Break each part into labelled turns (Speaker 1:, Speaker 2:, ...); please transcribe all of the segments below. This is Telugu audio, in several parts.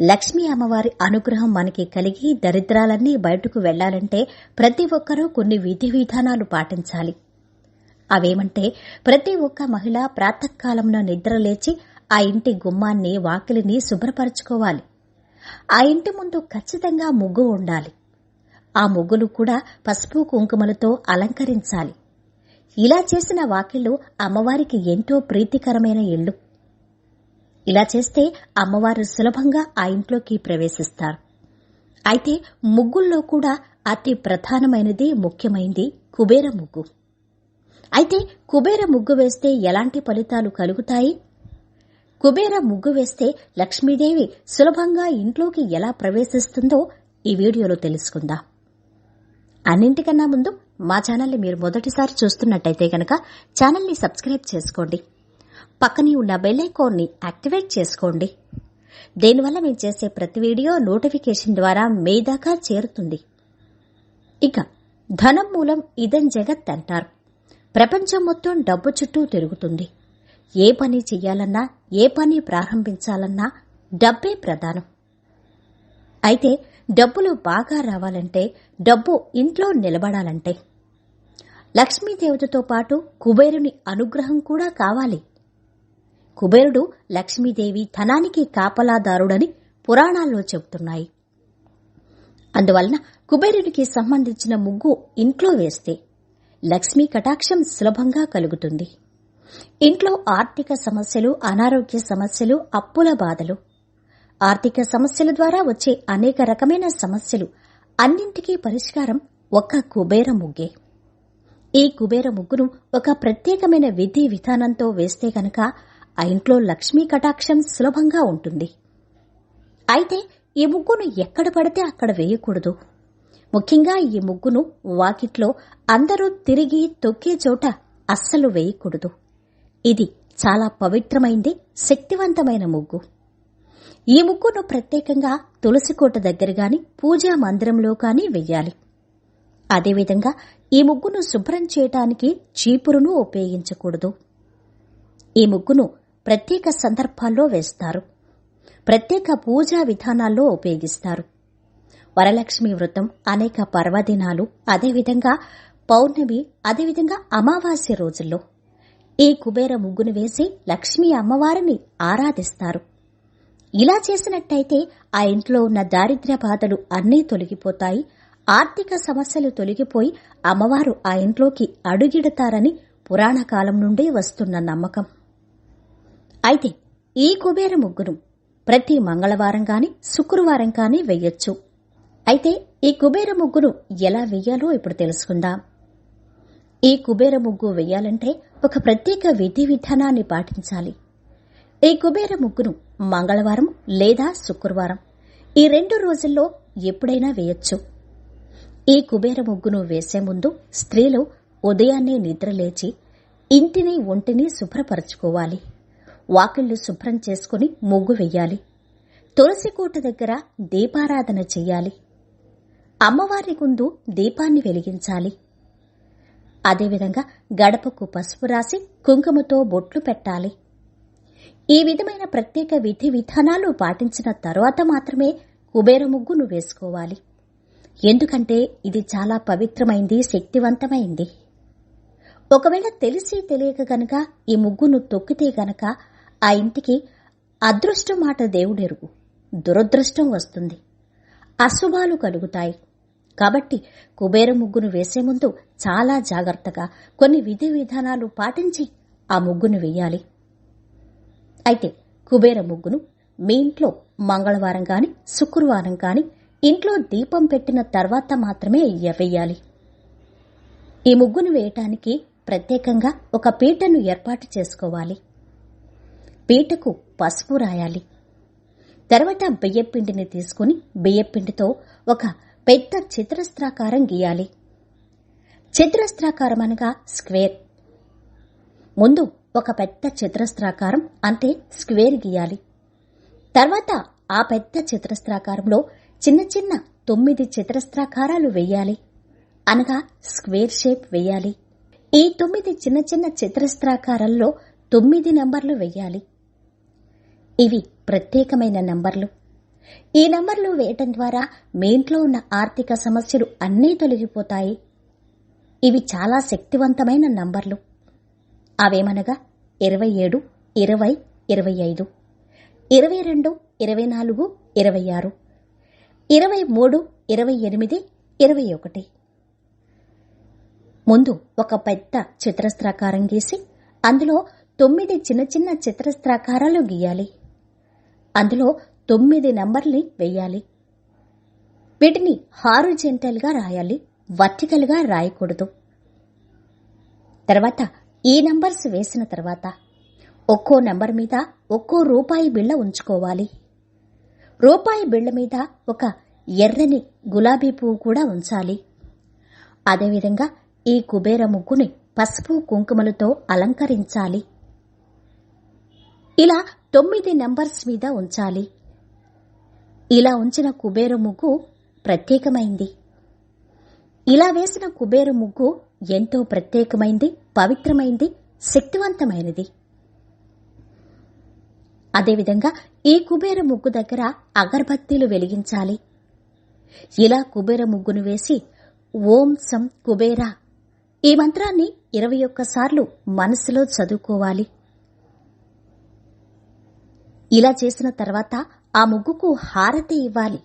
Speaker 1: లక్ష్మీ అమ్మవారి అనుగ్రహం మనకి కలిగి దరిద్రాలన్నీ బయటకు వెళ్ళాలంటే ప్రతి ఒక్కరూ కొన్ని విధి విధానాలు పాటించాలి. అవేమంటే ప్రతి ఒక్క మహిళ ప్రాతకాలంలో నిద్రలేచి ఆ ఇంటి గుమ్మాన్ని వాకిలిని శుభ్రపరచుకోవాలి. ఆ ఇంటి ముందు ఖచ్చితంగా ముగ్గు ఉండాలి. ఆ ముగ్గులు కూడా పసుపు కుంకుమలతో అలంకరించాలి. ఇలా చేసిన వాకిళ్ళు అమ్మవారికి ఎంతో ప్రీతికరమైన ఇళ్ళు. ఇలా చేస్తే అమ్మవారు సులభంగా ఆ ఇంట్లోకి ప్రవేశిస్తారు. అయితే ముగ్గుల్లో కూడా అతి ప్రధానమైనది ముఖ్యమైనది కుబేర ముగ్గు. అయితే కుబేర ముగ్గు వేస్తే ఎలాంటి ఫలితాలు కలుగుతాయి? కుబేర ముగ్గు వేస్తే లక్ష్మీదేవి సులభంగా ఇంట్లోకి ఎలా ప్రవేశిస్తుందో ఈ వీడియోలో తెలుసుకుందాం. అన్నింటికన్నా ముందు మా ఛానల్ని మీరు మొదటిసారి చూస్తున్నట్టయితే గనక ఛానల్ని సబ్స్క్రైబ్ చేసుకోండి. పక్కనే ఉన్న బెల్ ఐకాన్ని యాక్టివేట్ చేసుకోండి. దీనివల్ల మేము చేసే ప్రతి వీడియో నోటిఫికేషన్ ద్వారా మీ దాకా చేరుతుంది. ఇక ధనం మూలం ఇదం జగత్ అంటారు. ప్రపంచం మొత్తం డబ్బు చుట్టూ తిరుగుతుంది. ఏ పని చెయ్యాలన్నా ఏ పని ప్రారంభించాలన్నా డబ్బే ప్రధానం. అయితే డబ్బులు బాగా రావాలంటే డబ్బు ఇంట్లో నిలబడాలంటే. లక్ష్మీదేవతతో పాటు కుబేరుని అనుగ్రహం కూడా కావాలి. కుబేరుడు లక్ష్మీదేవి ధనానికి కాపలాదారుడని పురాణాల్లో చెబుతున్నాయి. అందువలన కుబేరునికి సంబంధించిన ముగ్గు ఇంట్లో వేస్తే లక్ష్మీ కటాక్షం సులభంగా కలుగుతుంది. ఇంట్లో ఆర్థిక సమస్యలు అనారోగ్య సమస్యలు అప్పుల బాధలు ఆర్థిక సమస్యల ద్వారా వచ్చే అనేక రకమైన సమస్యలు అన్నింటికీ పరిష్కారం ఒక్క కుబేర ముగ్గే. ఈ కుబేర ముగ్గును ఒక ప్రత్యేకమైన విధి విధానంతో వేస్తే గనక ఆ ఇంట్లో లక్ష్మీ కటాక్షం సులభంగా ఉంటుంది. అయితే ఈ ముగ్గును ఎక్కడ పడితే అక్కడ వేయకూడదు. ముఖ్యంగా ఈ ముగ్గును వాకిట్లో అందరూ తిరిగి తొక్కే చోట అస్సలు వేయకూడదు. ఇది చాలా పవిత్రమైంది శక్తివంతమైన ముగ్గు. ఈ ముగ్గును ప్రత్యేకంగా తులసికోట దగ్గర గాని పూజా మందిరంలో కానీ వెయ్యాలి అదేవిధంగా ఈ ముగ్గును శుభ్రం చేయటానికి చీపురును ఉపయోగించకూడదు. ఈ ముగ్గును ప్రత్యేక సందర్భాల్లో వేస్తారు. ప్రత్యేక పూజా విధానాల్లో ఉపయోగిస్తారు. వరలక్ష్మి వ్రతం అనేక పర్వదినాలు అదేవిధంగా పౌర్ణమి అదేవిధంగా అమావాస్య రోజుల్లో. ఈ కుబేర ముగ్గును వేసి లక్ష్మీ అమ్మవారిని ఆరాధిస్తారు. ఇలా చేసినట్టయితే ఆ ఇంట్లో ఉన్న దారిద్ర్య బాధలు అన్నీ తొలగిపోతాయి. ఆర్థిక సమస్యలు తొలగిపోయి అమ్మవారు ఆ ఇంట్లోకి అడుగిడతారని పురాణ కాలం నుండి వస్తున్న నమ్మకం. అయితే ఈ కుబేర ముగ్గును ప్రతి మంగళవారం కాని శుక్రవారం కానీ వెయ్యొచ్చు అయితే ఈ కుబేర ముగ్గును ఎలా వెయ్యాలో ఇప్పుడు తెలుసుకుందాం. ఈ కుబేర ముగ్గు వెయ్యాలంటే ఒక ప్రత్యేక విధి విధానాన్ని పాటించాలి. ఈ కుబేర ముగ్గును మంగళవారం లేదా శుక్రవారం ఈ రెండు రోజుల్లో ఎప్పుడైనా వేయొచ్చు. ఈ కుబేర ముగ్గును వేసే ముందు స్త్రీలు ఉదయాన్నే నిద్రలేచి ఇంటిని ఒంటిని శుభ్రపరచుకోవాలి. వాకిళ్ళు శుభ్రం చేసుకుని ముగ్గు వెయ్యాలి. తులసికోట దగ్గర దీపారాధన చెయ్యాలి. అమ్మవారి ముందు దీపాన్ని వెలిగించాలి. అదేవిధంగా గడపకు పసుపు రాసి కుంకుమతో బొట్లు పెట్టాలి. ఈ విధమైన ప్రత్యేక విధి విధానాలు పాటించిన తరువాత మాత్రమే కుబేర ముగ్గును వేసుకోవాలి. ఎందుకంటే ఇది చాలా పవిత్రమైంది శక్తివంతమైంది. ఒకవేళ తెలిసి తెలియక గనక ఈ ముగ్గును తొక్కితే గనక ఆ ఇంటికి అదృష్టం మాట దేవుడెరుగు. దురదృష్టం వస్తుంది. అశుభాలు కలుగుతాయి. కాబట్టి కుబేర ముగ్గును వేసే ముందు చాలా జాగ్రత్తగా కొన్ని విధి విధానాలు పాటించి ఆ ముగ్గును వేయాలి. అయితే కుబేర ముగ్గును మీ ఇంట్లో మంగళవారం కాని శుక్రవారం కాని ఇంట్లో దీపం పెట్టిన తర్వాత మాత్రమే వేయాలి. ఈ ముగ్గును వేయటానికి ప్రత్యేకంగా ఒక పీటను ఏర్పాటు చేసుకోవాలి. పీటకు పసుపు రాయాలి. తర్వాత బియ్యపిండిని తీసుకుని బియ్యపిండితో ఒక పెద్ద చిత్రస్త్రాకారం గీయాలి. చిత్రస్త్రాకారం అనగా స్క్వేర్. ముందు ఒక పెద్ద చిత్రస్త్రాకారం అంటే స్క్వేర్ గీయాలి. తర్వాత ఆ పెద్ద చిత్రస్త్రాకారంలో చిన్న చిన్న తొమ్మిది చిత్రస్త్రాకారాలు వేయాలి. అనగా స్క్వేర్ షేప్ వేయాలి. ఈ తొమ్మిది చిన్న చిన్న చిత్రస్త్రాకారాల్లో తొమ్మిది నంబర్లు వేయాలి. ఇవి ప్రత్యేకమైన నంబర్లు. ఈ నంబర్లు వేయటం ద్వారా మీ ఇంట్లో ఉన్న ఆర్థిక సమస్యలు అన్నీ తొలగిపోతాయి. ఇవి చాలా శక్తివంతమైన నంబర్లు. అవేమనగా? ఇరవై ఏడు ఇరవై ఇరవై ఐదు ఇరవై రెండు ఇరవై నాలుగు ఇరవై ఆరు ఇరవై మూడు ఇరవై ఎనిమిది ఇరవై ఒకటి. ముందు ఒక పెద్ద చిత్రస్త్రాకారం గీసి అందులో తొమ్మిది చిన్న చిన్న చిత్రస్త్రాకారాలు గీయాలి. అందులో తొమ్మిది నంబర్ని వెయ్యాలి వీటిని హారుజెంటల్గా రాయాలి. వర్టికల్గా రాయకూడదు. తర్వాత ఈ నంబర్స్ వేసిన తర్వాత ఒక్కో నంబర్ మీద ఒక్కో రూపాయి బిళ్ళ ఉంచుకోవాలి. రూపాయి బిళ్ళ మీద ఒక ఎర్రని గులాబీ పువ్వు కూడా ఉంచాలి. అదేవిధంగా ఈ కుబేర ముగ్గుని పసుపు కుంకుమలతో అలంకరించాలి. ఇలా తొమ్మిది నంబర్స్ మీద ఉంచాలి. ఇలా ఉంచిన కుబేర ముగ్గు ప్రత్యేకమైంది. ఇలా వేసిన కుబేర ముగ్గు ఎంతో ప్రత్యేకమైంది పవిత్రమైంది శక్తివంతమైనది. అదేవిధంగా ఈ కుబేర ముగ్గు దగ్గర అగర్బత్తీలు వెలిగించాలి. ఇలా కుబేర ముగ్గును వేసి ఓం సం కుబేరా ఈ మంత్రాన్ని ఇరవై ఒక్కసార్లు మనసులో చదువుకోవాలి. ఇలా చేసిన తర్వాత ఆ ముగ్గుకు హారతి ఇవ్వాలి.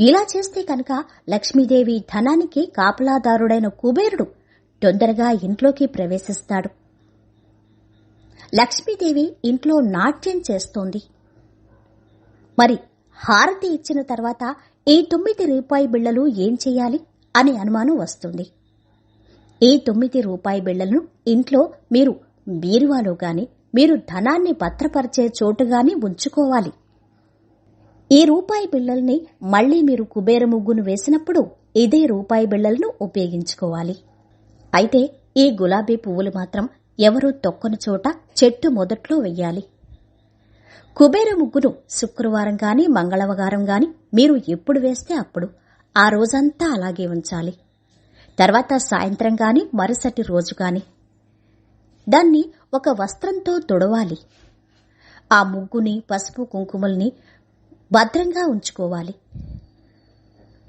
Speaker 1: ఇలా చేస్తే కనుక లక్ష్మీదేవి ధనానికి కాపలాదారుడైన కుబేరుడు తొందరగా ఇంట్లోకి ప్రవేశిస్తాడు. లక్ష్మీదేవి ఇంట్లో నాట్యం చేస్తోంది. మరి హారతి ఇచ్చిన తర్వాత ఈ తొమ్మిది రూపాయి బిళ్ళలు ఏం చేయాలి అనే అనుమానం వస్తుంది. ఈ తొమ్మిది రూపాయి బిళ్ళను ఇంట్లో మీరు బీరువాలో గాని మీరు ధనాన్ని భద్రపరిచే చోటుగానే ఉంచుకోవాలి. ఈ రూపాయి బిళ్ళల్ని మళ్ళీ మీరు కుబేర ముగ్గును వేసినప్పుడు ఇదే రూపాయి బిళ్ళలను ఉపయోగించుకోవాలి. అయితే ఈ గులాబీ పువ్వులు మాత్రం ఎవరూ తొక్కని చోట చెట్టు మొదట్లో వెయ్యాలి. కుబేర ముగ్గును శుక్రవారం గాని మంగళవారం గాని మీరు ఎప్పుడు వేస్తే అప్పుడు ఆ రోజంతా అలాగే ఉంచాలి. తర్వాత సాయంత్రం గాని మరుసటి రోజు గాని దాన్ని ఒక వస్త్రంతో తుడవాలి. ఆ ముగ్గుని పసుపు కుంకుమల్ని భద్రంగా ఉంచుకోవాలి.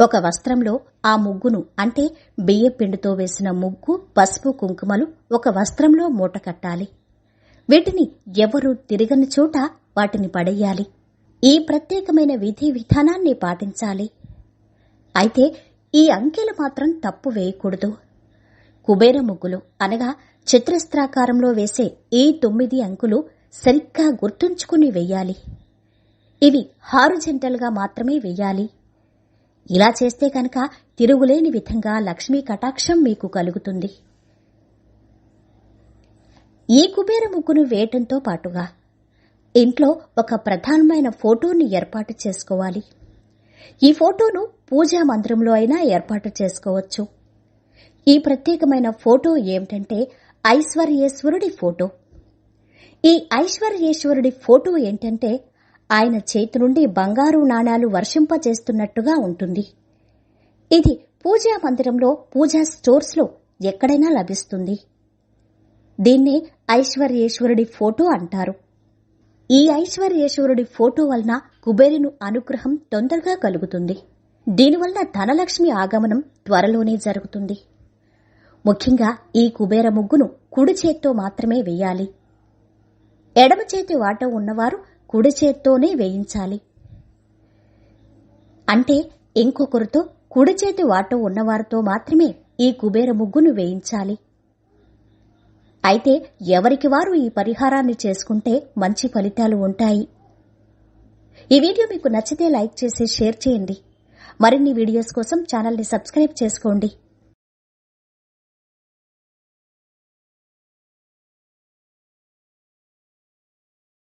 Speaker 1: ఒక వస్త్రంలో ఆ ముగ్గును అంటే బియ్య పిండితో వేసిన ముగ్గు పసుపు కుంకుమలు ఒక వస్త్రంలో మూట కట్టాలి. వీటిని ఎవరు తిరగని చోట వాటిని పడేయాలి. ఈ ప్రత్యేకమైన విధి విధానాన్ని పాటించాలి. అయితే ఈ అంకెలు మాత్రం తప్పు వేయకూడదు. కుబేర ముగ్గులు అనగా చిత్రస్త్రాకారంలో వేసే ఈ తొమ్మిది అంకులు సరిగ్గా గుర్తుంచుకుని వెయ్యాలి ఇవి హారుజెంటల్గా మాత్రమే వెయ్యాలి ఇలా చేస్తే కనుక తిరుగులేని విధంగా లక్ష్మీ కటాక్షం మీకు కలుగుతుంది. ఈ కుబేర ముగ్గును వేయటంతో పాటుగా ఇంట్లో ఒక ప్రధానమైన ఫోటోని ఏర్పాటు చేసుకోవాలి. ఈ ఫోటోను పూజా మందిరంలో అయినా ఏర్పాటు చేసుకోవచ్చు. ఈ ప్రత్యేకమైన ఫోటో ఏమిటంటే ఐశ్వర్యేశ్వరుడి ఫోటో. ఈ ఐశ్వర్యేశ్వరుడి ఫోటో ఏంటంటే ఆయన చేతి నుండి బంగారు నాణాలు వర్షింపచేస్తున్నట్టుగా ఉంటుంది. ఇది పూజా మందిరంలో పూజా స్టోర్స్లో ఎక్కడైనా లభిస్తుంది. దీన్ని ఐశ్వర్యేశ్వరుడి ఫోటో అంటారు. ఈ ఐశ్వర్యేశ్వరుడి ఫోటో వలన కుబేరును అనుగ్రహం తొందరగా కలుగుతుంది. దీనివల్ల ధనలక్ష్మి ఆగమనం త్వరలోనే జరుగుతుంది. ముఖ్యంగా ఈ కుబేర ముగ్గును కుడి చేత్తో మాత్రమే వేయాలి. ఎడమ చేతి వాట ఉన్నవారు కుడి చేత్తోనే వేయించాలి. అంటే ఇంకొకరితో కుడి చేతి వాట ఉన్నవారితో మాత్రమే ఈ కుబేర ముగ్గును వేయించాలి. అయితే ఎవరికి వారు ఈ పరిహారాన్ని చేసుకుంటే మంచి ఫలితాలు ఉంటాయి? ఈ వీడియో మీకు నచ్చితే లైక్ చేసి షేర్ చేయండి. మరిన్ని వీడియోస్ కోసం ఛానల్ని సబ్స్క్రైబ్ చేసుకోండి.